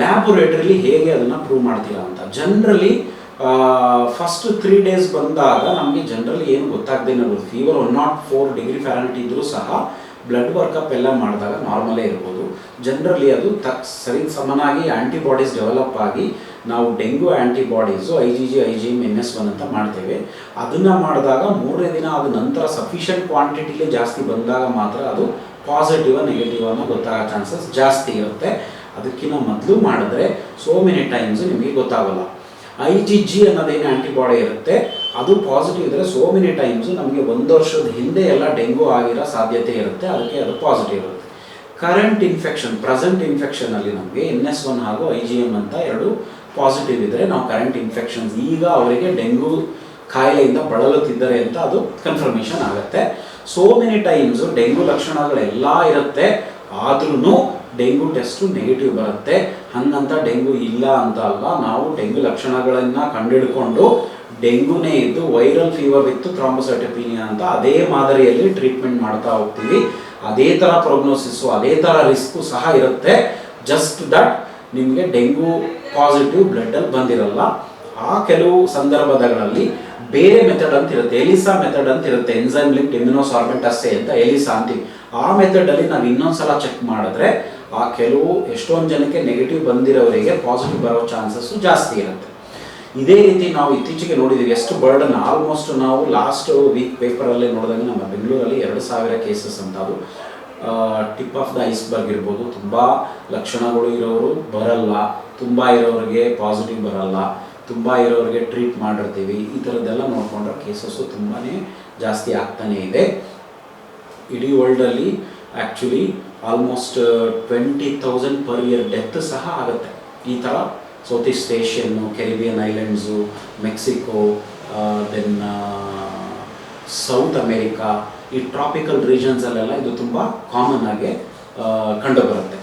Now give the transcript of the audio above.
ಲ್ಯಾಬೊರೇಟರಿಲಿ ಹೇಗೆ ಅದನ್ನು ಪ್ರೂವ್ ಮಾಡ್ತೀರಾ ಅಂತ. ಜನರಲಿ ಫಸ್ಟ್ ತ್ರೀ ಡೇಸ್ ಬಂದಾಗ ನಮಗೆ ಜನರಲಿ ಏನು ಗೊತ್ತಾಗದೇ fever one naught four degree Fahrenheit ಇದ್ದರೂ ಸಹ ಬ್ಲಡ್ ವರ್ಕಪ್ ಎಲ್ಲ ಮಾಡಿದಾಗ ನಾರ್ಮಲೇ ಇರ್ಬೋದು. ಜನರಲಿ ಅದು ತಕ್ ಸರಿ ಸಮನಾಗಿ ಆ್ಯಂಟಿಬಾಡೀಸ್ ಡೆವಲಪ್ ಆಗಿ ನಾವು dengue antibodies I G G I G M N S one ಅಂತ ಮಾಡ್ತೇವೆ. ಅದನ್ನು ಮಾಡಿದಾಗ ಮೂರನೇ ದಿನ ಆದ ನಂತರ ಸಫಿಷಿಯಂಟ್ ಕ್ವಾಂಟಿಟಿಲಿ ಜಾಸ್ತಿ ಬಂದಾಗ ಮಾತ್ರ ಅದು ಪಾಸಿಟಿವ್ ನೆಗೆಟಿವ್ ಅನ್ನೋ ಗೊತ್ತಾಗೋ ಚಾನ್ಸಸ್ ಜಾಸ್ತಿ ಇರುತ್ತೆ. ಅದಕ್ಕಿಂತ ಮೊದಲು ಮಾಡಿದ್ರೆ ಸೋ ಮೆನಿ ಟೈಮ್ಸ್ ನಿಮಗೆ ಗೊತ್ತಾಗಲ್ಲ. ಐ ಜಿ ಜಿ ಅನ್ನೋದೇನು ಆ್ಯಂಟಿಬಾಡಿ ಇರುತ್ತೆ, ಅದು ಪಾಸಿಟಿವ್ ಇದ್ದರೆ ಸೋ ಮೆನಿ ಟೈಮ್ಸ್ ನಮಗೆ ಒಂದು ವರ್ಷದ ಹಿಂದೆ ಎಲ್ಲ ಡೆಂಗು ಆಗಿರೋ ಸಾಧ್ಯತೆ ಇರುತ್ತೆ, ಅದಕ್ಕೆ ಅದು ಪಾಸಿಟಿವ್ ಇರುತ್ತೆ. ಕರೆಂಟ್ ಇನ್ಫೆಕ್ಷನ್ ಪ್ರೆಸೆಂಟ್ ಇನ್ಫೆಕ್ಷನಲ್ಲಿ ನಮಗೆ ಎನ್ ಎಸ್ ಒನ್ ಹಾಗೂ ಐ ಜಿ ಎಂ ಅಂತ ಎರಡು ಪಾಸಿಟಿವ್ ಇದ್ದರೆ ನಾವು ಕರೆಂಟ್ ಇನ್ಫೆಕ್ಷನ್ಸ್ ಈಗ ಅವರಿಗೆ ಡೆಂಗು ಕಾಯಿಲೆಯಿಂದ ಬಳಲುತ್ತಿದ್ದಾರೆ ಅಂತ ಅದು ಕನ್ಫರ್ಮೇಷನ್ ಆಗುತ್ತೆ. ಸೋ ಮೆನಿ ಟೈಮ್ಸ್ ಡೆಂಗು ಲಕ್ಷಣಗಳೆಲ್ಲ ಇರುತ್ತೆ ಆದ್ರೂ ಡೆಂಗು ಟೆಸ್ಟು ನೆಗೆಟಿವ್ ಬರುತ್ತೆ. ಹಂಗಂತ ಡೆಂಗು ಇಲ್ಲ ಅಂತ ಅಲ್ಲ, ನಾವು ಡೆಂಗು ಲಕ್ಷಣಗಳನ್ನು ಕಂಡುಹಿಡ್ಕೊಂಡು ಡೆಂಗುನೇ ಇದ್ದು ವೈರಲ್ ಫೀವರ್ ಇತ್ತು ಥ್ರಾಂಬೋಸೈಟೋಪಿನಿಯಾ ಅಂತ ಅದೇ ಮಾದರಿಯಲ್ಲಿ ಟ್ರೀಟ್ಮೆಂಟ್ ಮಾಡ್ತಾ ಹೋಗ್ತೀವಿ. ಅದೇ ಥರ ಪ್ರೊಗ್ನೋಸಿಸು ಅದೇ ಥರ ರಿಸ್ಕು ಸಹ ಇರುತ್ತೆ. ಜಸ್ಟ್ ದಟ್ ನಿಮಗೆ ಡೆಂಗು ಪಾಸಿಟಿವ್ ಬ್ಲಡ್ಡಲ್ಲಿ ಬಂದಿರಲ್ಲ. ಆ ಕೆಲವು ಸಂದರ್ಭಗಳಲ್ಲಿ ಬೇರೆ ಮೆಥಡ್ ಅಂತ ಇರುತ್ತೆ. ಎಲಿಸಾ ಮೆಥಡ್ ಅಂತ ಇರುತ್ತೆ. ಎನ್ಸೈಮ್ ಲಿಂಕ್ ಇಮ್ಯುನೋಸಾರ್ಬೆಂಟ್ ಅಸ್ಸೆ ಅಂತ ಎಲಿಸಾ ಅಂತೀವಿ. ಆ ಮೆಥಡಲ್ಲಿ ನಾವು ಇನ್ನೊಂದ್ಸಲ ಚೆಕ್ ಮಾಡಿದ್ರೆ ಆ ಕೆಲವು ಎಷ್ಟೊಂದು ಜನಕ್ಕೆ ನೆಗೆಟಿವ್ ಬಂದಿರೋರಿಗೆ ಪಾಸಿಟಿವ್ ಬರೋ ಚಾನ್ಸಸ್ಸು ಜಾಸ್ತಿ ಇರುತ್ತೆ. ಇದೇ ರೀತಿ ನಾವು ಇತ್ತೀಚೆಗೆ ನೋಡಿದ್ದೀವಿ ಎಷ್ಟು ಬರ್ಡನ್ ಆಲ್ಮೋಸ್ಟ್ ನಾವು ಲಾಸ್ಟ್ ವೀಕ್ ಪೇಪರಲ್ಲಿ ನೋಡಿದಾಗ ನಮ್ಮ ಬೆಂಗಳೂರಲ್ಲಿ ಎರಡು ಸಾವಿರ ಕೇಸಸ್ ಅಂತ. ಅದು ಟಿಪ್ ಆಫ್ ದ ಐಸ್ಬರ್ಗ್ ಇರ್ಬೋದು. ತುಂಬ ಲಕ್ಷಣಗಳು ಇರೋರು ಬರಲ್ಲ. ತುಂಬ ಇರೋರಿಗೆ ಪಾಸಿಟಿವ್ ಬರಲ್ಲ. ತುಂಬ ಇರೋರಿಗೆ ಟ್ರೀಟ್ ಮಾಡಿರ್ತೀವಿ. ಈ ಥರದ್ದೆಲ್ಲ ನೋಡಿಕೊಂಡ್ರೆ ಕೇಸಸ್ಸು ತುಂಬಾ ಜಾಸ್ತಿ ಆಗ್ತಾನೇ ಇದೆ. ಇಡೀ ವರ್ಲ್ಡಲ್ಲಿ actually almost twenty thousand per year death ಸಹ ಆಗುತ್ತೆ. ಈ ಥರ south East ಏಷ್ಯನ್ನು Caribbean islands Mexico then South America ಈ ಟ್ರಾಪಿಕಲ್ ರೀಜನ್ಸಲ್ಲೆಲ್ಲ ಇದು ತುಂಬ ಕಾಮನ್ ಆಗಿ ಕಂಡುಬರುತ್ತೆ